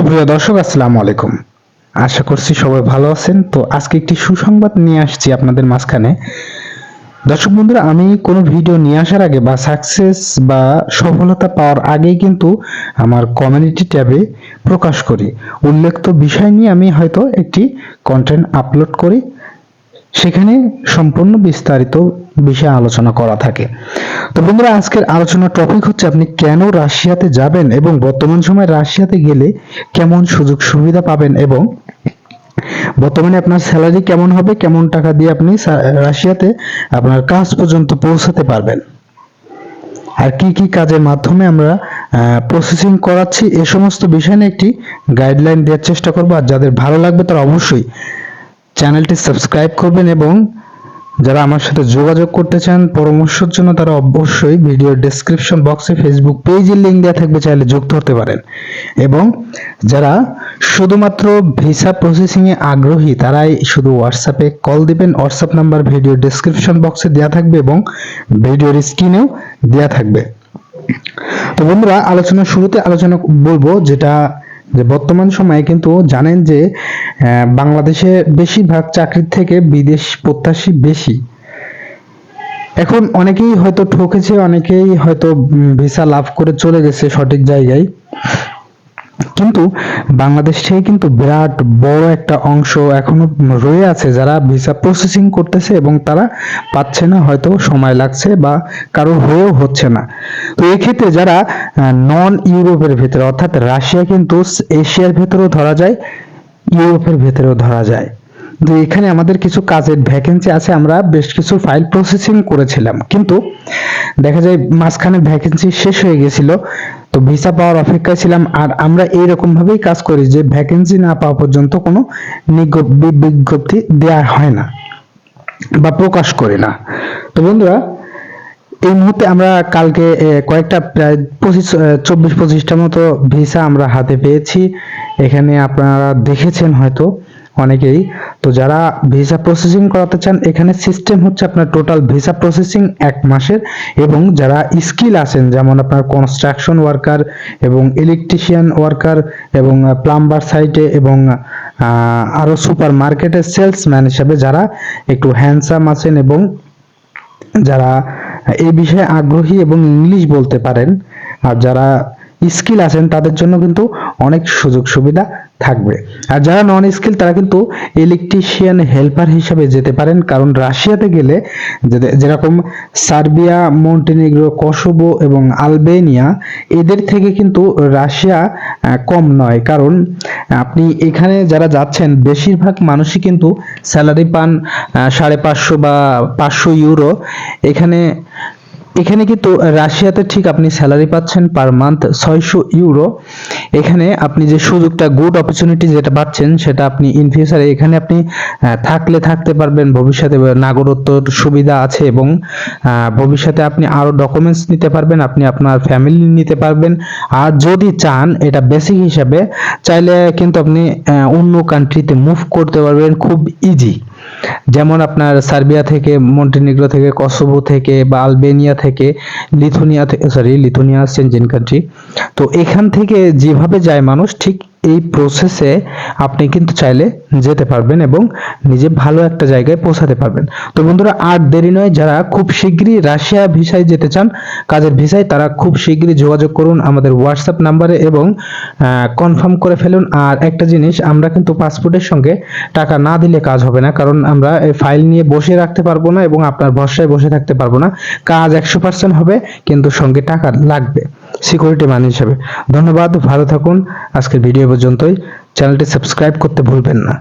সুপ্রিয় দর্শক, আসসালামু আলাইকুম। আশা করছি সবাই ভালো আছেন। তো আজকে একটি সুসংবাদ নিয়ে আসছি আপনাদের মাঝখানে। দর্শক বন্ধুরা, আমি কোনো ভিডিও নিয়ে আসার আগে বা সাকসেস বা সফলতা পাওয়ার আগেই কিন্তু আমার কমিউনিটি ট্যাবে প্রকাশ করি। উল্লেখিত বিষয় নিয়ে আমি হয়তো একটি কন্টেন্ট আপলোড করি। সেখানে সম্পূর্ণ বিস্তারিত বিষয়ে আলোচনা করা থাকে। তো বন্ধুরা, আজকের আলোচনার টপিক হচ্ছে আপনি কেন রাশিয়াতে যাবেন এবং বর্তমান সময়ে রাশিয়াতে গেলে কেমন সুযোগ সুবিধা পাবেন এবং বর্তমানে আপনার স্যালারি কেমন হবে, কেমন টাকা দিয়ে আপনি রাশিয়াতে আপনার কাজ পর্যন্ত পৌঁছাতে পারবেন। আর কি কি কাজের মাধ্যমে আমরা প্রসেসিং করাচ্ছি, এ সমস্ত বিষয় নিয়ে একটি গাইডলাইন দেওয়ার চেষ্টা করব। আর যাদের ভালো লাগবে তারা অবশ্যই চ্যানেলটি সাবস্ক্রাইব করবেন এবং যারা আমার সাথে যোগাযোগ করতে চান পরামর্শের জন্য তারা অবশ্যই ভিডিওর ডেসক্রিপশন বক্সে ফেসবুক পেজের লিঙ্ক দেওয়া থাকবে, চাইলে যুক্ত হতে পারেন। এবং যারা শুধুমাত্র ভিসা প্রসেসিং এ আগ্রহী, তারাই শুধু হোয়াটসঅ্যাপে কল দিবেন হোয়াটসঅ্যাপ নাম্বার ভিডিও ডেসক্রিপশন বক্সে দেওয়া থাকবে এবং ভিডিওর স্ক্রিনেও দেওয়া থাকবে। তো বন্ধুরা, আলোচনার শুরুতে আলোচনা বলব, যেটা যে বর্তমান সময়ে কিন্তু জানেন যে বাংলাদেশে বেশিরভাগ চাকরির থেকে বিদেশ প্রত্যাশী বেশি। এখন অনেকেই হয়তো ঠকেছে, অনেকেই হয়তো ভিসা লাভ করে চলে গেছে সঠিক জায়গায়। কিন্তু বাংলাদেশ থেকে কিন্তু বিরাট বড় একটা অংশ এখনও রয়ে আছে যারা ভিসা প্রসেসিং করতেছে এবং তারা পাচ্ছে না, হয়তো সময় লাগছে বা কারোর হয়েও হচ্ছে না। তো এক্ষেত্রে যারা নন ইউরোপের ভেতরে, অর্থাৎ রাশিয়া কিন্তু এশিয়ার ভেতরেও ধরা যায়, ইউরোপের ভেতরেও ধরা যায়। তো এখানে আমাদের কিছু কাজের ভ্যাকেন্সি আছে, আমরা বেশ কিছু ফাইল প্রসেসিং করেছিলাম। কিন্তু দেখা যায় মাঝখানে ভ্যাকেন্সি শেষ হয়ে গেছিল তো ভিসা পাওয়ার অপেক্ষায় ছিলাম, আর আমরা এইরকম ভাবেই কাজ করি যে ভ্যাকেন্সি না পাওয়া পর্যন্ত কোনো বিজ্ঞপ্তি দেওয়া হয় না বা প্রকাশ করি না। তো বন্ধুরা, এই মুহূর্তে আমরা কালকে কয়েকটা প্রায় পঁচিশ চব্বিশ পঁচিশটা মতো ভিসা আমরা হাতে পেয়েছি। এখানে আপনারা দেখেছেন হয়তো অনেকেই। তো যারা ভিসা প্রসেসিং করাতে চান এখানে সিস্টেম হচ্ছে আপনার টোটাল ভিসা প্রসেসিং এক মাসের এবং যারা স্কিল আছেন যেমন আপনার কনস্ট্রাকশন ওয়ার্কার এবং ইলেকট্রিশিয়ান ওয়ার্কার এবং প্লাম্বার সাইটে এবং আহ, আরও সুপার মার্কেটের সেলসম্যান হিসাবে যারা একটু হ্যান্ডসাম আছেন এবং যারা এই বিষয়ে আগ্রহী এবং ইংলিশ বলতে পারেন আর যারা স্কিল আছেন তাদের জন্য কিন্তু অনেক সুযোগ সুবিধা থাকবে। আর যারা নন স্কিল তারা কিন্তু ইলেকট্রিশিয়ান হেল্পার হিসেবে যেতে পারেন। কারণ রাশিয়াতে গেলে যেরকম সার্বিয়া, মন্টেনিগ্রো, কসোভো এবং আলবেনিয়া, এদের থেকে কিন্তু রাশিয়া কম নয়। কারণ আপনি এখানে যারা যাচ্ছেন, বেশিরভাগ মানুষই কিন্তু স্যালারি পান সাড়ে পাঁচশো বা পাঁচশো ইউরো। এখানে এখানে কিন্তু রাশিয়াতে ঠিক আপনি স্যালারি পাচ্ছেন পার মান্থ ছয়শো ইউরো। এখানে আপনি যে সুযোগটা গুড অপরচুনিটি যেটা পাচ্ছেন, সেটা আপনি ইন ফিউচারে এখানে আপনি থাকলে থাকতে পারবেন, ভবিষ্যতে নাগরত্বর সুবিধা আছে এবং ভবিষ্যতে আপনি আরও ডকুমেন্টস নিতে পারবেন, আপনি আপনার ফ্যামিলি নিতে পারবেন। আর যদি চান, এটা বেসিক হিসাবে, চাইলে কিন্তু আপনি অন্য কান্ট্রিতে মুভ করতে পারবেন, খুব ইজি যেমন আপনার সার্বিয়া থেকে, মন্টিনিগ্রো থেকে, কসোভো থেকে বা আলবেনিয়া থেকে, লিথুনিয়া থেকে সরি লিথুনিয়া সেনজেন কান্ট্রি তো এখান থেকে যেভাবে যায় মানুষ, ঠিক এই প্রসেসে আপনি কিন্তু চাইলে যেতে পারবেন এবং নিজে ভালো একটা জায়গায় পৌঁছাতে পারবেন। তো বন্ধুরা, আর দেরি নয়, যারা খুব শীঘ্রই রাশিয়া ভিসায় যেতে চান, কাজের ভিসায়, তারা খুব শীঘ্রই যোগাযোগ করুন আমাদের হোয়াটসঅ্যাপ নাম্বারে এবং কনফার্ম করে ফেলুন। আর একটা জিনিস, আমরা কিন্তু পাসপোর্টের সঙ্গে টাকা না দিলে কাজ হবে না, কারণ আমরা এই ফাইল নিয়ে বসে রাখতে পারব না এবং আপনার ভরসায় বসে থাকতে পারব না। কাজ একশো পার্সেন্ট হবে, কিন্তু সঙ্গে টাকা লাগবে। সিকিউরিটি মান হিসাবে। ধন্যবাদ ভালো থাকুন। আজকের ভিডিও পর্যন্তই। চ্যানেলটি সাবস্ক্রাইব করতে ভুলবেন না।